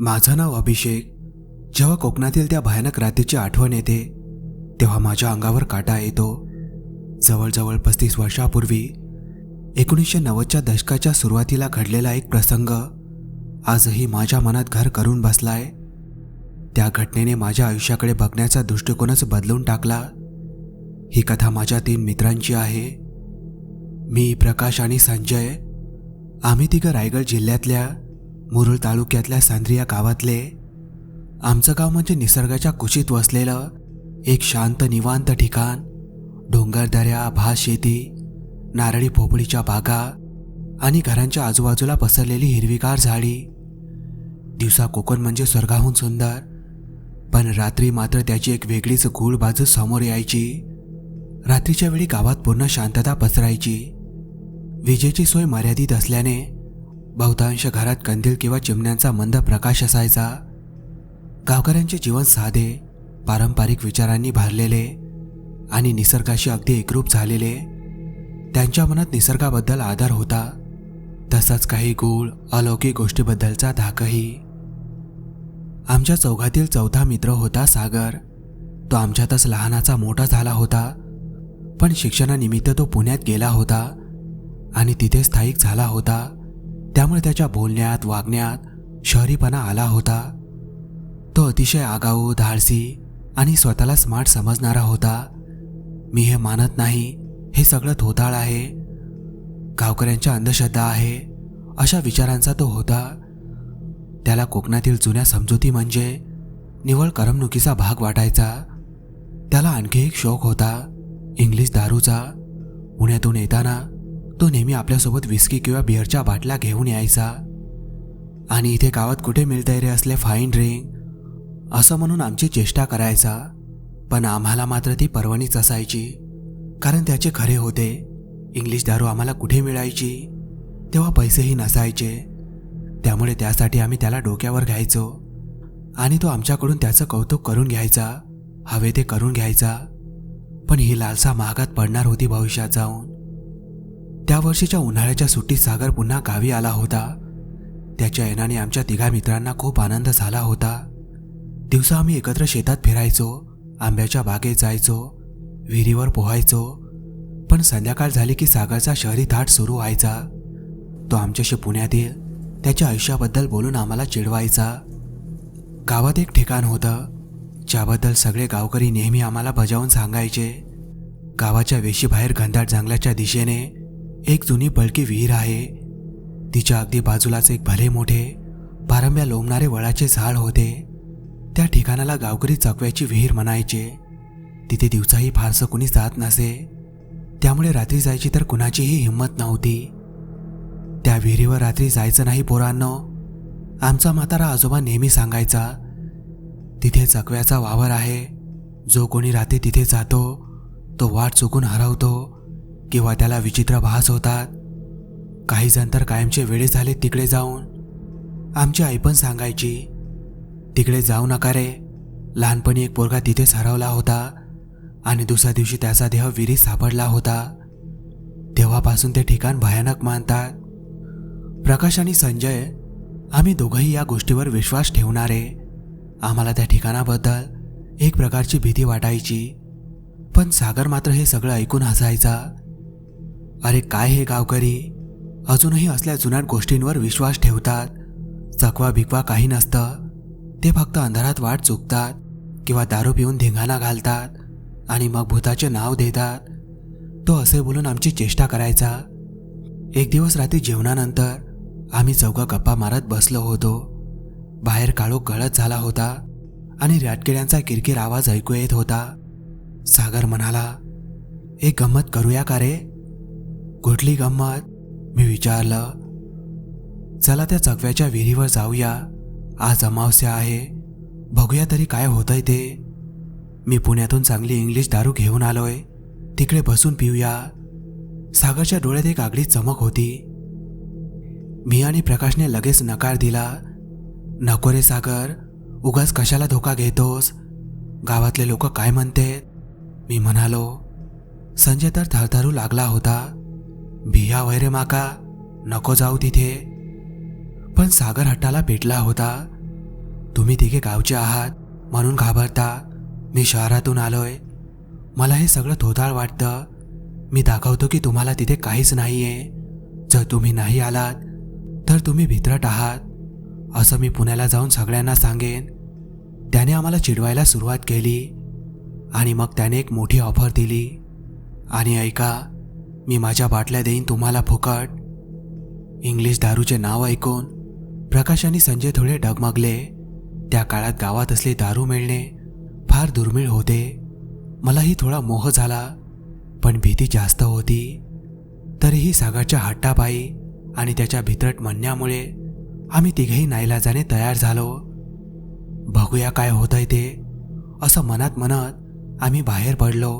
माझं नाव अभिषेक. जेव्हा कोकणातील त्या भयानक रात्रीची आठवण येते तेव्हा माझ्या अंगावर काटा येतो. जवळजवळ पस्तीस वर्षापूर्वी एकोणीसशे नव्वदच्या दशकाच्या सुरुवातीला घडलेला एक प्रसंग आजही माझ्या मनात घर करून बसलाय. त्या घटनेने माझ्या आयुष्याकडे बघण्याचा दृष्टिकोनच बदलून टाकला. ही कथा माझ्या तीन मित्रांची आहे. मी प्रकाश आणि संजय. आम्ही तिघं रायगड जिल्ह्यातल्या मुरुळ तालुक्यातल्या सांद्रिया गावातले आमचं गाव म्हणजे निसर्गाच्या कुशीत वसलेलं एक शांत निवांत ठिकाण. डोंगरदऱ्या भात शेती नारळी पोपळीच्या बागा आणि घरांच्या आजूबाजूला पसरलेली हिरवीगार झाडी. दिवसा कोकण म्हणजे स्वर्गाहून सुंदर पण रात्री मात्र त्याची एक वेगळीच गूळ बाजू समोर यायची. रात्रीच्या वेळी गावात पूर्ण शांतता पसरायची. विजेची सोय मर्यादित असल्याने बहुतांश घरात कंदील किंवा चिमण्यांचा मंद प्रकाश असायचा. गावकऱ्यांचे जीवन साधे पारंपरिक विचारांनी भरलेले आणि निसर्गाशी अगदी एकरूप झालेले. त्यांच्या मनात निसर्गाबद्दल आदर होता. तसाच काही गूळ अलौकिक गोष्टीबद्दलचा धाकही. आमच्या चौघातील चौथा मित्र होता सागर. तो आमच्यातच लहानाचा मोठा झाला होता. पण शिक्षणानिमित्त तो पुण्यात गेला होता आणि तिथे स्थायिक झाला होता. त्यामुळे त्याच्या बोलण्यात वागण्यात शहरीपणा आला होता. तो अतिशय आगाऊ धाडसी आणि स्वतःला स्मार्ट समजणारा होता. मी हे मानत नाही. हे सगळं थोताळ आहे. गावकऱ्यांच्या अंधश्रद्धा आहे. अशा विचारांचा तो होता. त्याला कोकणातील जुन्या समजुती म्हणजे निवळ करमणुकीचा भाग वाटायचा. त्याला आणखी एक शौक होता. इंग्लिश दारूचा. पुण्यातून येताना तो नेहमी आपल्यासोबत विस्की किंवा बिअरच्या बाटल्या घेऊन यायचा. आणि इथे गावात कुठे मिळतंय रे असले फाईन ड्रिंक असं म्हणून आमची चेष्टा करायचा. पण आम्हाला मात्र ती पर्वणीच असायची. कारण त्याचे खरे होते. इंग्लिश दारू आम्हाला कुठे मिळायची? तेव्हा पैसेही नसायचे. त्यामुळे त्यासाठी आम्ही त्याला डोक्यावर घ्यायचो. आणि तो आमच्याकडून त्याचं कौतुक करून घ्यायचा. हवे ते करून घ्यायचा. पण ही लालसा महागात पडणार होती भविष्यात जाऊन. त्या वर्षीच्या उन्हाळ्याच्या सुट्टीत सागर पुन्हा गावी आला होता. त्याच्या येण्याने आमच्या तिघा मित्रांना खूप आनंद झाला होता. दिवसा आम्ही एकत्र शेतात फिरायचो आंब्याच्या बागेत जायचो विहिरीवर पोहायचो. पण संध्याकाळ झाली की सागरचा शहरी थाट सुरू व्हायचा. तो आमच्याशी पुण्यातील त्याच्या आयुष्याबद्दल बोलून आम्हाला चिडवायचा. गावात एक ठिकाण होतं ज्याबद्दल सगळे गावकरी नेहमी आम्हाला बजावून सांगायचे. गावाच्या वेशीबाहेर घनदाट जंगलाच्या दिशेने एक जुनी पळकी विहीर आहे. तिच्या अगदी बाजूलाच एक भले मोठे पारंब्या लोंबणारे वळाचे झाड होते. त्या ठिकाणाला गावकरी चकव्याची विहीर म्हणायचे. तिथे दिवसाही फारसं कुणी जात नसे. त्यामुळे रात्री जायची तर कुणाचीही हिंमत नव्हती. त्या विहिरीवर रात्री जायचं नाही पोरांनो. आमचा म्हातारा आजोबा नेहमी सांगायचा तिथे चकव्याचा वावर आहे. जो कोणी रात्री तिथे जातो तो वाट चुकून हरवतो. किंवा त्याला विचित्र भास होतात? काही जण तर कायमचे वेळे झाले तिकडे जाऊन. आमची आई पण सांगायची तिकडे जाऊ नका रे. लहानपणी एक पोरगा तिथेच हरवला होता आणि दुसऱ्या दिवशी त्याचा देह विहिरीत सापडला होता. तेव्हापासून ते ठिकाण भयानक मानतात. प्रकाश आणि संजय आम्ही दोघंही या गोष्टीवर विश्वास ठेवणारे. आम्हाला त्या ठिकाणाबद्दल एक प्रकारची भीती वाटायची. पण सागर मात्र हे सगळं ऐकून हसायचा. अरे काय हे गावकरी? अजूनही असल्या जुनाट गोष्टींवर विश्वास ठेवतात. चकवा बिकवा काही नसतं. ते फक्त अंधारात वाट चुकतात किंवा दारू पिऊन धिंगाणा घालतात आणि मग भूताचे नाव देतात. तो असे बोलून आमची चेष्टा करायचा. एक दिवस रात्री जेवणानंतर आम्ही चौघा गप्पा मारत बसलो होतो. बाहेर काळोख गळत झाला होता आणि राटकिड्यांचा किरकिर आवाज ऐकू येत होता. सागर म्हणाला एक गंमत करूया का रे? कुठली गंमत? मी विचारलं. चला त्या चकव्याच्या विहिरीवर जाऊया. आज अमावस्या आहे. बघूया तरी काय होतंय ते. मी पुण्यातून चांगली इंग्लिश दारू घेऊन आलोय. तिकडे बसून पिऊया. सागरच्या डोळ्यात एक आगळी चमक होती. मी आणि प्रकाशने लगेच नकार दिला. नको रे सागर उगाच कशाला धोका घेतोस? गावातले लोक काय म्हणते मी म्हणालो. संजय तर थरथरू लागला होता. भिया वैरे माका नको जाऊ तिथे. पण सागर हट्टाला पेटला होता. तुम्ही तिघे गावचे आहात म्हणून घाबरता. मी शहरातून आलोय. मला हे सगळं थोताळ वाटतं. मी दाखवतो की तुम्हाला तिथे काहीच नाही आहे जर तुम्ही नाही आलात तर तुम्ही भित्रट आहात. असं मी पुण्याला जाऊन सगळ्यांना सांगेन. त्याने आम्हाला चिडवायला सुरुवात केली. आणि मग त्याने एक मोठी ऑफर दिली. आणि ऐका मी माझ्या बाटल्या देईन तुम्हाला फुकट. इंग्लिश दारूचे नाव ऐकून प्रकाश आणि संजय थोडे डगमगले. त्या काळात गावात असले दारू मिळणे फार दुर्मिळ होते. मलाही थोडा मोह झाला पण भीती जास्त होती. तरीही सागरच्या हट्टापायी आणि त्याच्या भित्रट म्हणण्यामुळे आम्ही तिघेही नाईलाजाने तयार झालो. बघूया काय होतंय ते असं मनात म्हणत आम्ही बाहेर पडलो.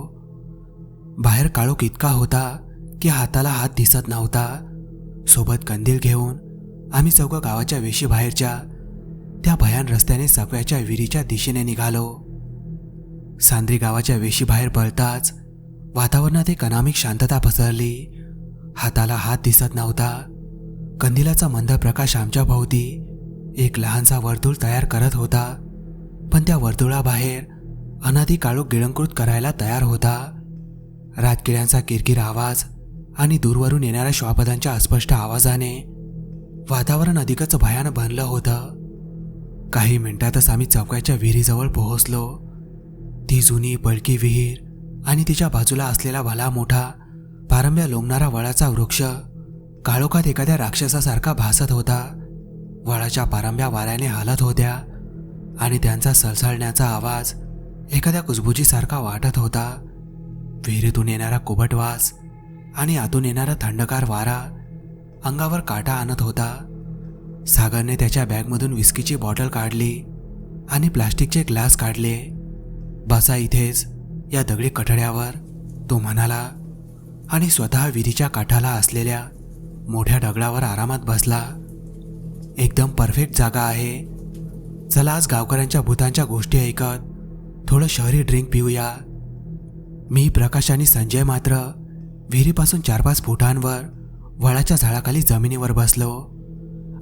बाहेर काळोख इतका होता की हाताला हात दिसत नव्हता. सोबत कंदील घेऊन आम्ही चौघं गावाच्या वेशीबाहेरच्या त्या भयान रस्त्याने सकव्याच्या विहिरीच्या दिशेने निघालो. सांद्री गावाच्या वेशीबाहेर पळताच वातावरणात एक अनामिक शांतता पसरली. हाताला हात दिसत नव्हता. कंदिलाचा मंद प्रकाश आमच्या भोवती एक लहानसा वर्तुळ तयार करत होता. पण त्या वर्तुळाबाहेर अनादी काळोख गिळंकृत करायला तयार होता. रातकिड्यांचा किरकिर आवाज आणि दूरवरून येणाऱ्या श्वापदांच्या अस्पष्ट आवाजाने वातावरण अधिकच भयानं बनलं होतं. काही मिनिटातच आम्ही चौकाच्या विहिरीजवळ पोहोचलो. ती जुनी पळकी विहीर आणि तिच्या बाजूला असलेला भला मोठा पारंब्या लोंबणारा वळाचा वृक्ष काळोखात एखाद्या राक्षसासारखा भासत होता. वळाच्या पारंब्या वाऱ्याने हालत होत्या आणि त्यांचा सळसळण्याचा आवाज एखाद्या कुजबुजीसारखा वाटत होता. विहिरीतून येणारा कुबटवास आणि आतून येणारा थंडगार वारा अंगावर काटा आणत होता. सागरने त्याच्या बॅगमधून विस्कीची बॉटल काढली आणि प्लास्टिकचे ग्लास काढले. बसा इथेच या दगडी कठड्यावर तो म्हणाला. आणि स्वतः विहिरीच्या काठाला असलेल्या मोठ्या दगडावर आरामात बसला. एकदम परफेक्ट जागा आहे. चला आज गावकऱ्यांच्या भूतांच्या गोष्टी ऐकत थोडं शहरी ड्रिंक पिऊया. मी प्रकाश आणि संजय मात्र विहिरीपासून चार पाच फुटांवर वळाच्या झाडाखाली जमिनीवर बसलो.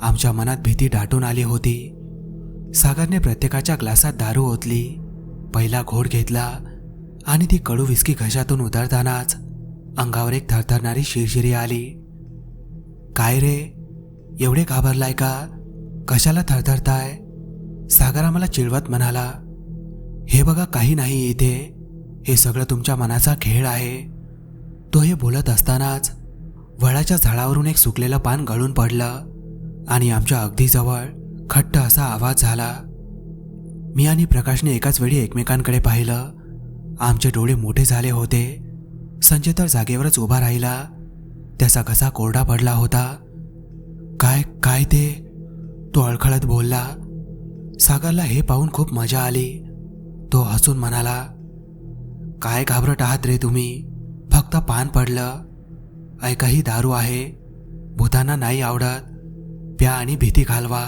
आमच्या मनात भीती दाटून आली होती. सागरने प्रत्येकाच्या ग्लासात दारू ओतली पहिला घोड घेतला आणि ती कडू विस्की घशातून उतरतानाच अंगावर एक थरथरणारी शिरशिरी आली. काय रे? एवढे घाबरलाय का? कशाला थरथरताय? सागर आम्हाला चिळवत म्हणाला हे बघा काही नाही इथे. हे सगळं तुमच्या मनाचा खेळ आहे. तो हे बोलत असतानाच वडाच्या झाडावरून एक सुकलेलं पान गळून पडलं आणि आमच्या अगदी जवळ खट्ट असा आवाज झाला. मी आणि प्रकाशने एकाच वेळी एकमेकांकडे पाहिलं. आमचे डोळे मोठे झाले होते. संजय तर जागेवरच उभा राहिला. त्याचा घसा कोरडा पडला होता. काय काय ते? तो अळखळत बोलला. सागरला हे पाहून खूप मजा आली. तो हसून म्हणाला काय घाबरट आहात रे तुम्ही? फक्त पान पडलं. ऐकाही दारू आहे. भूतांना नाही आवडत. प्या आणि भीती घालवा.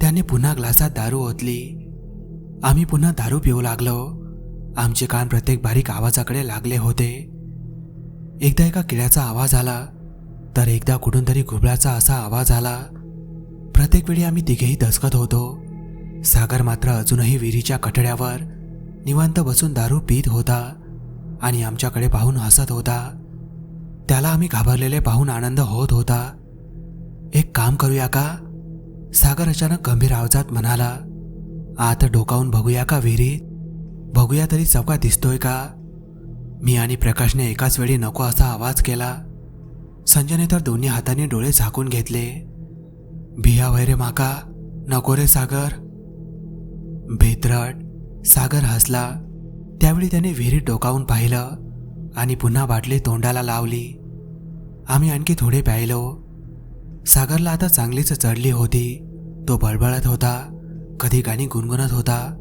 त्याने पुन्हा ग्लासात दारू ओतली. आम्ही पुन्हा दारू पिऊ लागलो. आमचे कान प्रत्येक बारीक आवाजाकडे लागले होते. एकदा एका किड्याचा आवाज आला. तर एकदा कुठून तरी घुबळाचा असा आवाज आला. प्रत्येक वेळी आम्ही तिघेही दचकत होतो. सागर मात्र अजूनही विहिरीच्या कठड्यावर निवांत बसून दारू पीत होता. आणि आमच्याकडे पाहून हसत होता. त्याला आम्ही घाबरलेले पाहून आनंद होत होता. एक काम करूया का? सागर अचानक गंभीर आवाजात म्हणाला आत डोकावून बघूया का विहिरीत बघूया तरी चौका दिसतोय का? मी आणि प्रकाशने एकाच वेळी नको असा आवाज केला. संजयने तर दोन्ही हाताने डोळे झाकून घेतले. भिया वैरे माका? नको रे सागर. भेत्रट. सागर हसला. त्यावेळी त्याने विहिरीत डोकावून पाहिलं आणि पुन्हा बाटली तोंडाला लावली. आम्ही आणखी थोडे प्यायलो. सागरला आता चांगलीच चढली होती. तो बळबळत होता. कधी गाणी गुणगुणत होता.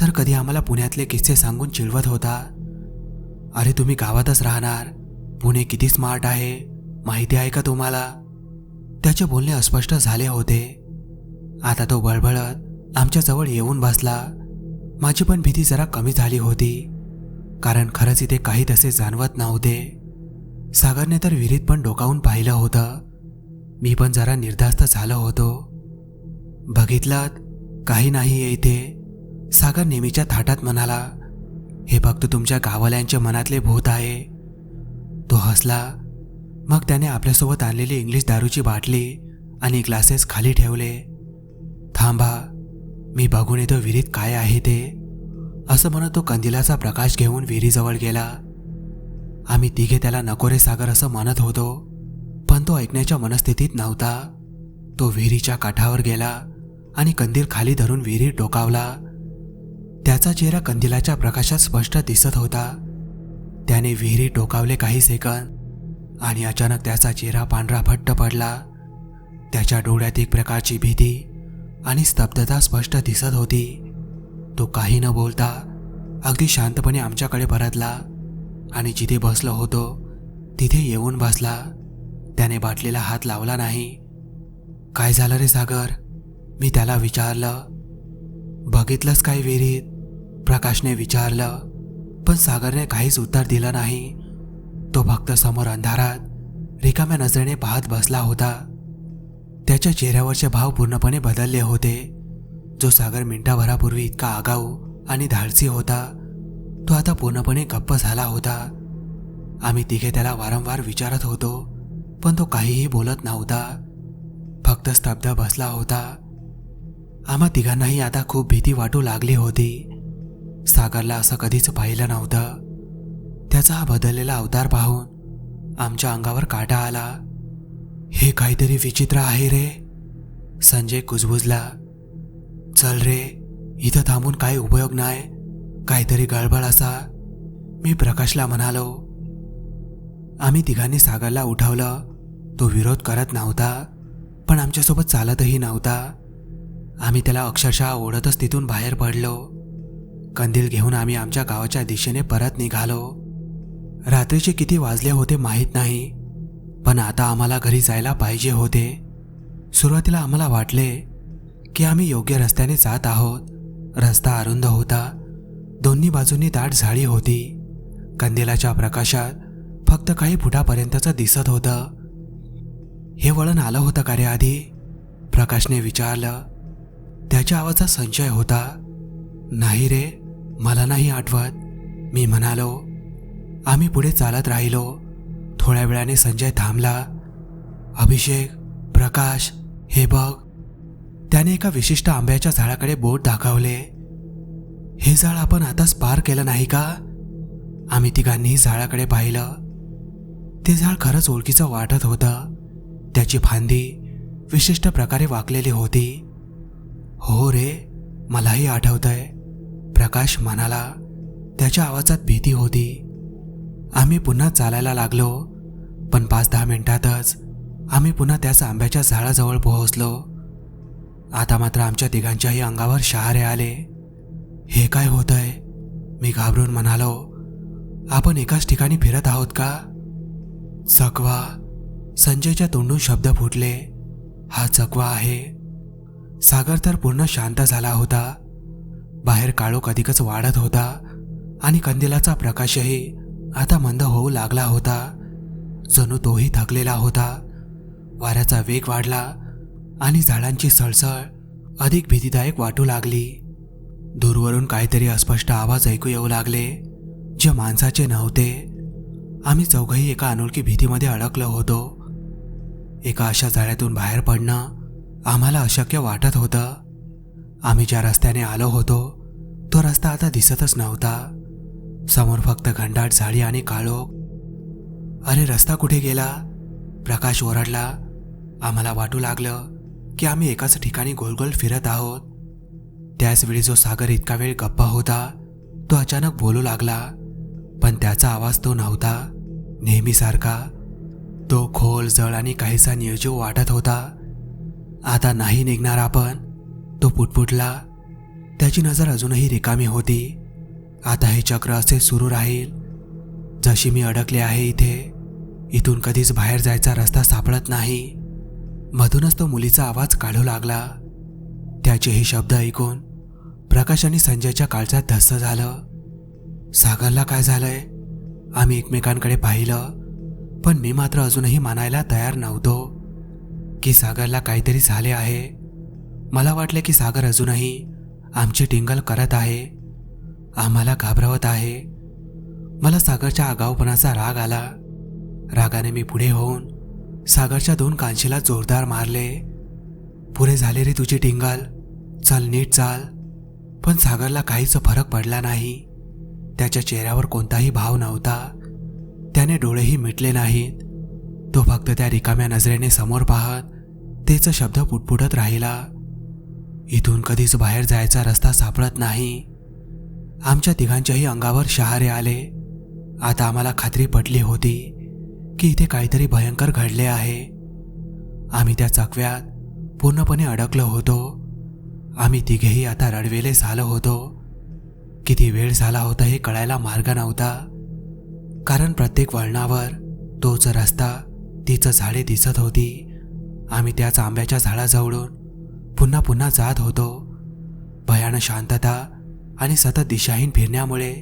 तर कधी आम्हाला पुण्यातले किस्से सांगून चिडवत होता. अरे तुम्ही गावातच राहणार. पुणे किती स्मार्ट आहे. माहिती आहे का तुम्हाला? त्याचे बोलणे अस्पष्ट झाले होते. आता तो बळबळत आमच्याजवळ येऊन बसला. माझी पण भीती जरा कमी झाली होती. कारण खरंच इथे काही तसे जाणवत नव्हते. सागरने तर विहिरीत पण डोकावून पाहिलं होतं. मी पण जरा निर्धास्त झालो होतो. बघितलात काही नाही आहे इथे. सागर नेहमीच्या थाटात म्हणाला हे फक्त तुमच्या गावाल्यांच्या मनातले भूत आहे. तो हसला. मग त्याने आपल्यासोबत आणलेली इंग्लिश दारूची बाटली आणि ग्लासेस खाली ठेवले. थांबा मी बघून येतो विहिरीत काय आहे ते. असं म्हणत तो कंदिलाचा प्रकाश घेऊन विहिरीजवळ गेला. आम्ही तिघे त्याला नकोरे सागर असं म्हणत होतो पण तो ऐकण्याच्या मनस्थितीत नव्हता. तो विहिरीच्या काठावर गेला आणि कंदील खाली धरून विहिरीत डोकावला. त्याचा चेहरा कंदिलाच्या प्रकाशात स्पष्ट दिसत होता. त्याने विहिरीत डोकावले काही सेकंद आणि अचानक त्याचा चेहरा पांढरा फट्ट पडला. त्याच्या डोळ्यात एक प्रकारची भीती आणि स्तब्धता स्पष्ट दिसत होती. तो काही न बोलता अगदी शांतपणे आमच्याकडे परतला आणि जिथे बसलो होतो तिथे येऊन बसला. त्याने बाटलीला हात लावला नाही. काय झालं रे सागर? मी त्याला विचारलं. बघितलंस काय विहिरीत? प्रकाशने विचारलं. पण सागरने काहीच उत्तर दिलं नाही. तो फक्त समोर अंधारात रिकाम्या नजरेने पाहत बसला होता. त्याच्या चेहऱ्यावरचे भाव पूर्णपणे बदलले होते. जो सागर मिनिटाभरापूर्वी इतका आगाऊ आणि धाडसी होता तो आता पूर्णपणे गप्प झाला होता. आम्ही तिघे त्याला वारंवार विचारत होतो पण तो काहीही बोलत नव्हता. फक्त स्तब्ध बसला होता. आम्हा तिघांनाही आता खूप भीती वाटू लागली होती. सागरला असं कधीच पाहिलं नव्हतं. त्याचा हा बदललेला अवतार पाहून आमच्या अंगावर काटा आला. हे काहीतरी विचित्र आहे रे. संजय कुजबुजला चल रे इथं थांबून काही उपयोग नाही काहीतरी गडबड असा. मी प्रकाशला म्हणालो. आम्ही तिघांनी सागरला उठवलं. तो विरोध करत नव्हता पण आमच्यासोबत चालतही नव्हता. आम्ही त्याला अक्षरशः ओढतच तिथून बाहेर पडलो. कंदील घेऊन आम्ही आमच्या गावाच्या दिशेने परत निघालो. रात्रीचे किती वाजले होते माहीत नाही. पण आता आम्हाला घरी जायला पाहिजे होते. सुरुवातीला आम्हाला वाटले की आम्ही योग्य रस्त्याने जात आहोत. रस्ता अरुंद होता. दोन्ही बाजूंनी दाट झाडी होती. कंदिलाच्या प्रकाशात फक्त काही फुटापर्यंतचं दिसत होतं. हे वळण आलं होतं का रे आधी प्रकाशने विचारलं त्याच्या आवाजात संशय होता. नाही रे मला नाही आठवत. मी म्हणालो आम्ही पुढे चालत राहिलो. थोड्या वेळाने संजय थांबला. अभिषेक प्रकाश हे बघ. त्याने एका विशिष्ट आंब्याच्या झाडाकडे बोट दाखवले. हे झाड आपण आताच पार केलं नाही का? आम्ही तिघांनीही झाडाकडे पाहिलं. ते झाड खरंच ओळखीचं वाटत होतं. त्याची फांदी विशिष्ट प्रकारे वाकलेली होती. हो रे मलाही आठवतंय. प्रकाश म्हणाला त्याच्या आवाजात भीती होती. आम्ही पुन्हा चालायला लागलो. पण पाच दहा मिनिटातच आम्ही पुन्हा त्याच आंब्याच्या झाडाजवळ पोहोचलो. आता मात्र आमच्या तिघांच्याही अंगावर शहारे आले. हे काय होतंय? मी घाबरून म्हणालो आपण एकाच ठिकाणी फिरत आहोत का? चकवा संजयच्या तोंडून शब्द फुटले. हा चकवा आहे. सागर तर पूर्ण शांत झाला होता. बाहेर काळोख अधिकच वाढत होता आणि कंदिलाचा प्रकाशही आता मंद होऊ लागला होता. जणू तोही थकलेला होता. वाऱ्याचा वेग वाढला आणि झाडांची सळसळ अधिक भीतीदायक वाटू लागली. दूरवरून काहीतरी अस्पष्ट आवाज ऐकू येऊ लागले जे माणसाचे नव्हते. आम्ही चौघही एका अनोळखी भीतीमध्ये अडकलो होतो. एका अशा जाळ्यातून बाहेर पडणं आम्हाला अशक्य वाटत होतं. आम्ही ज्या रस्त्याने आलो होतो तो रस्ता आता दिसतच नव्हता. समोर फक्त घंटाट झाडी आणि काळोख अरे रस्ता कुठे गेला? प्रकाश ओरडला. आम्हाला वाटू लागलं की आम्ही एकाच ठिकाणी गोलगोल फिरत आहोत. त्याचवेळी जो सागर इतका वेळ गप्पा होता तो अचानक बोलू लागला. पण त्याचा आवाज तो नव्हता नेहमीसारखा. तो खोल जळ आणि काहीसा निर्जीव वाटत होता. आता नाही निघणार आपण तो पुटपुटला. त्याची नजर अजूनही रिकामी होती. आता हे चक्र असे सुरू राहील. जशी मी अडकले आहे इथे इथून कधीच बाहेर जायचा रस्ता सापडत नाही. मधूनच तो मुलीचा आवाज काढू लागला. त्याचे हे शब्द ऐकून प्रकाश आणि संजयच्या काळजात धस्स झालं. सागरला काय झालंय? आम्ही एकमेकांकडे पाहिलं पण मी मात्र अजूनही मानायला तयार नव्हतो. की सागरला काहीतरी झाले आहे? मला वाटले की सागर अजूनही आमची टिंगल करत आहे. आम्हाला घाबरवत आहे. मला सागरच्या आगाऊपणाचा राग आला. रागाने मी पुढे होऊन सागरच्या दोन कांशीला जोरदार मारले. पुरे झाले रे तुझी टिंगल. चल नीट चाल. पण सागरला काहीच फरक पडला नाही. त्याच्या चेहऱ्यावर कोणताही भाव नव्हता. त्याने डोळेही मिटले नाहीत. तो फक्त त्या रिकाम्या नजरेने समोर पाहत तेच शब्द पुटपुटत राहिला. इथून कधीच बाहेर जायचा रस्ता सापडत नाही. आमच्या तिघांच्याही अंगावर शहारे आले. आता आम्हाला खात्री पटली होती. की इथे काहीतरी भयंकर घडले आहे. आम्ही त्या चकव्यात पूर्णपणे अडकलो होतो. आम्ही तिघेही आता रडवेले झालो होतो. किती वेळ झाला होता हे कळायला मार्ग नव्हता. कारण प्रत्येक वळणावर तोच रस्ता तीच झाडे दिसत होती. आम्ही त्याच आंब्याच्या झाडाजवळून पुन्हा पुन्हा जात होतो. भयान शांतता आणि सतत दिशाहीन फिरण्यामुळे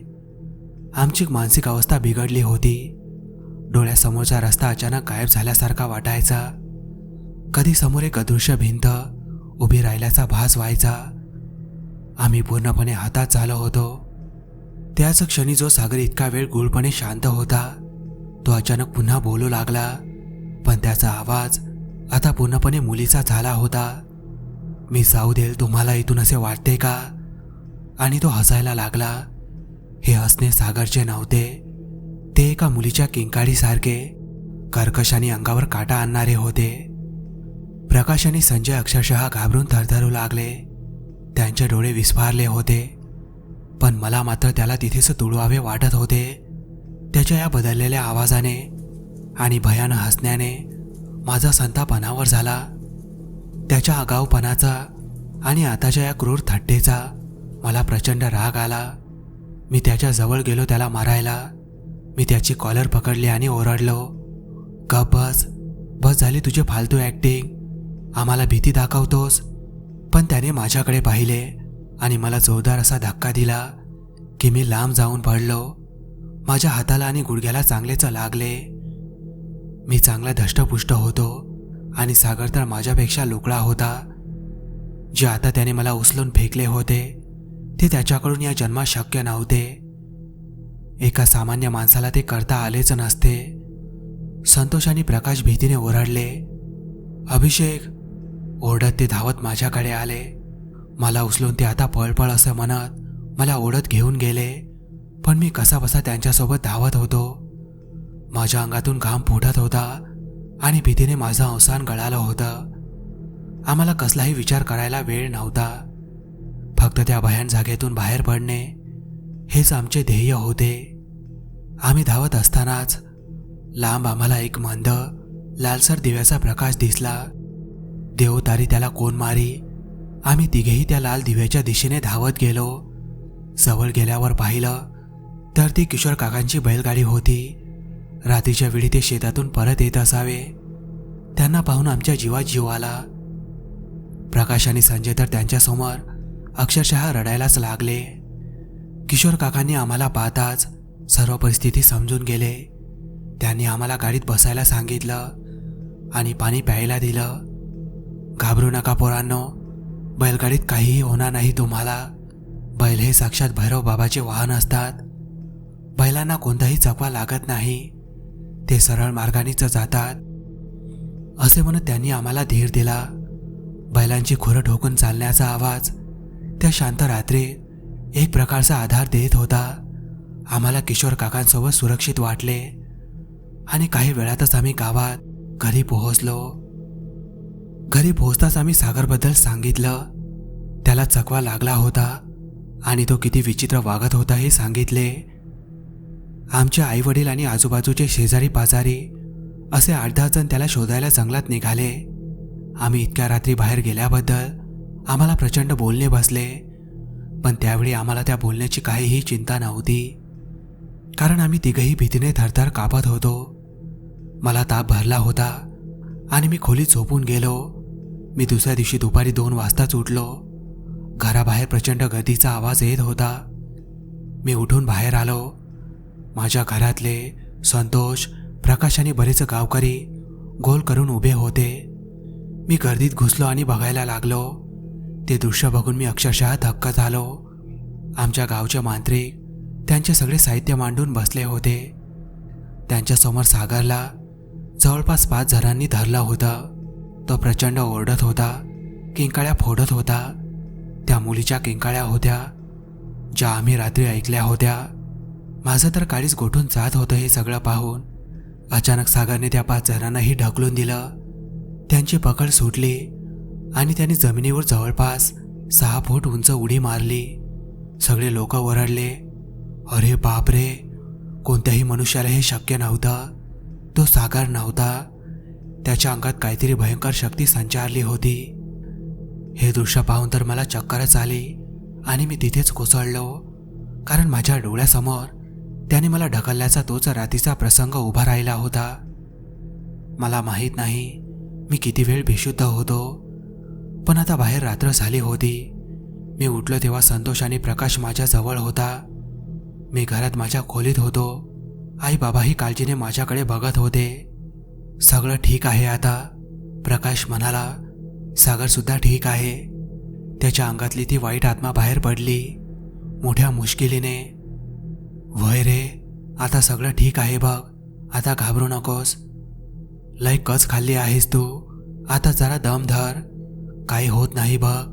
आमची मानसिक अवस्था बिघडली होती. डोळ्यासमोरचा रस्ता अचानक गायब झाल्यासारखा वाटायचा. कधी समोर एक अदृश्य भिंत उभी राहिल्याचा भास व्हायचा. आम्ही पूर्णपणे हातात झालो होतो. त्याच क्षणी जो सागर इतका वेळ गुळपणे शांत होता तो अचानक पुन्हा बोलू लागला. पण त्याचा आवाज आता पूर्णपणे मुलीचा झाला होता. मी जाऊ देईल तुम्हाला इथून असे वाटते का? आणि तो हसायला लागला. हे हसणे सागरचे नव्हते. ते एका मुलीच्या किंकाळीसारखे कर्कशाने अंगावर काटा आणणारे होते. प्रकाश आणि संजय अक्षरशः घाबरून थरथरू लागले. त्यांचे डोळे विस्फारले होते. पण मला मात्र त्याला तिथेच तुडवावे वाटत होते. त्याच्या या बदललेल्या आवाजाने आणि भयान हसण्याने माझा संताप अनावर झाला. त्याच्या आगाऊपणाचा आणि आताच्या या क्रूर थट्टेचा मला प्रचंड राग आला. मी त्याच्याजवळ गेलो त्याला मारायला. मी त्याची कॉलर पकडली आणि ओरडलो गप बस बस झाली तुझे फालतू ॲक्टिंग आम्हाला भीती दाखवतोस. पण त्याने माझ्याकडे पाहिले आणि मला जोरदार असा धक्का दिला की मी लांब जाऊन पडलो. माझ्या हाताला आणि गुडघ्याला चांगलेच लागले. मी चांगला धष्टपुष्ट होतो आणि सागर तर माझ्यापेक्षा लुकळा होता. जे आता त्याने मला उचलून फेकले होते ते त्याच्याकडून या जन्मात शक्य नव्हते. एका सामान्य माणसाला ते करता आलेच नसते. संतोष आणि प्रकाश भीतीने ओरडले. अभिषेक ओरडत ते धावत माझ्याकडे आले. मला उचलून ते आता पळपळ असं म्हणत मला ओढत घेऊन गेले. पण मी कसाबसा त्यांच्यासोबत धावत होतो. माझ्या अंगातून घाम फुटत होता आणि भीतीने माझं अवसान गळालं होतं. आम्हाला कसलाही विचार करायला वेळ नव्हता. फक्त त्या भयान जागेतून बाहेर पडणे हेच आमचे ध्येय होते. आम्ही धावत असतानाच लांब आम्हाला एक मंद लालसर दिव्याचा प्रकाश दिसला. देवतारी त्याला कोण मारी? आम्ही तिघेही त्या लाल दिव्याच्या दिशेने धावत गेलो. जवळ गेल्यावर पाहिलं तर ती किशोर काकांची बैलगाडी होती. रात्रीच्या वेळी ते शेतातून परत येत असावे. त्यांना पाहून आमच्या जीवात जीव आला. प्रकाश आणि संजय तर त्यांच्यासमोर अक्षरशः रडायलाच लागले. किशोर काकांनी आम्हाला पाहताच सर्व परिस्थिती समजून गेले. त्यांनी आम्हाला गाडीत बसायला सांगितलं आणि पाणी प्यायला दिलं. घाबरू नका पोरांनो बैलगाडीत काहीही होणार नाही तुम्हाला. बैल हे साक्षात भैरव बाबाचे वाहन असतात. बैलांना कोणताही चकवा लागत नाही. ते सरळ मार्गानेच जातात. असे म्हणत त्यांनी आम्हाला धीर दिला. बैलांची खुरं ठोकून चालण्याचा आवाज त्या शांत रात्री एक प्रकारचा आधार देत होता. आम्हाला किशोर काकांसोबत सुरक्षित वाटले. आणि काही वेळातच आम्ही गावात घरी पोहोचलो. घरी पोहोचताच आम्ही सागरबद्दल सांगितलं. त्याला चकवा लागला होता आणि तो किती विचित्र वागत होता हे सांगितले. आमचे आईवडील आणि आजूबाजूचे शेजारी पाजारी असे आठ दहा जण त्याला शोधायला जंगलात निघाले. आम्ही इतक्या रात्री बाहेर गेल्याबद्दल आम्हाला प्रचंड बोलणे बसले. पण त्यावेळी आम्हाला त्या बोलण्याची काहीही चिंता नव्हती. कारण आम्ही तिघही भीतीने थरथर कापत होतो. मला ताप भरला होता आणि मी खोलीत झोपून गेलो. मी दुसऱ्या दिवशी दुपारी दोन वाजताच उठलो. घराबाहेर प्रचंड गर्दीचा आवाज येत होता. मी उठून बाहेर आलो. माझ्या घरातले संतोष प्रकाश आणि बरेच गावकरी गोल करून उभे होते. मी गर्दीत घुसलो आणि बघायला लागलो. ते दृश्य बघून मी अक्षरशः धक्क झालो. आमच्या गावचे मांत्रिक त्यांचे सगळे साहित्य मांडून बसले होते. त्यांच्यासमोर सागरला जवळपास पाच जणांनी धरलं होतं. तो प्रचंड ओरडत होता किंकाळ्या फोडत होता. त्या मुलीच्या किंकाळ्या होत्या ज्या आम्ही रात्री ऐकल्या होत्या. माझं तर काळीच गोठून जात होतं हे सगळं पाहून. अचानक सागरने त्या पाच जणांनाही ढकलून दिलं. त्यांची पकड सुटली आणि त्यांनी जमिनीवर जवळपास सहा फूट उंच उडी मारली. सगळे लोक ओरडले अरे बापरे कोणत्याही मनुष्याला हे शक्य नव्हतं. तो साकार नव्हता. त्याच्या अंगात काहीतरी भयंकर शक्ती संचारली होती. हे दृश्य पाहून तर मला चक्करच आली आणि मी तिथेच कोसळलो. कारण माझ्या डोळ्यासमोर त्याने मला ढकलल्याचा तोच रात्रीचा प्रसंग उभा राहिला होता. मला माहीत नाही मी किती वेळ बेशुद्ध होतो. पण आता बाहेर रात्र झाली होती. मी उठलो तेव्हा संतोष आणि प्रकाश माझ्याजवळ होता. मी घरात माझ्या खोलीत होतो. आई बाबाही काळजीने माझ्याकडे बघत होते. सगळं ठीक आहे आता? प्रकाश म्हणाला सागर सुद्धा ठीक आहे. त्याच्या अंगातली ती वाईट आत्मा बाहेर पडली मोठ्या मुश्किलीने. वय रे आता सगळं ठीक आहे बघ आता घाबरू नकोस. लय कच खाल्ली आहेस तू आता जरा दम धर काही होत नाही बघ.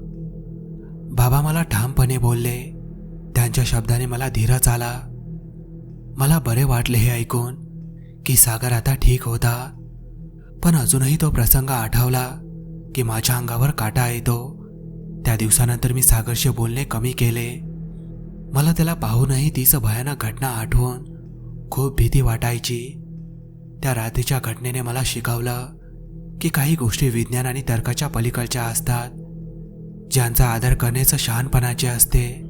बाबा मला ठामपणे बोलले त्यांच्या शब्दाने मला धीरच आला. मला बरे वाटले हे ऐकून की सागर आता ठीक होता. पण अजूनही तो प्रसंग आठवला की माझ्या अंगावर काटा येतो. त्या दिवसानंतर मी सागरशी बोलणे कमी केले. मला त्याला पाहूनही तीच भयानक घटना आठवून खूप भीती वाटायची. त्या रात्रीच्या घटनेने मला शिकवलं की काही गोष्टी विज्ञान आणि तर्काच्या पलीकडच्या असतात ज्यांचा आदर करण्याचं शहाणपणाचे असते.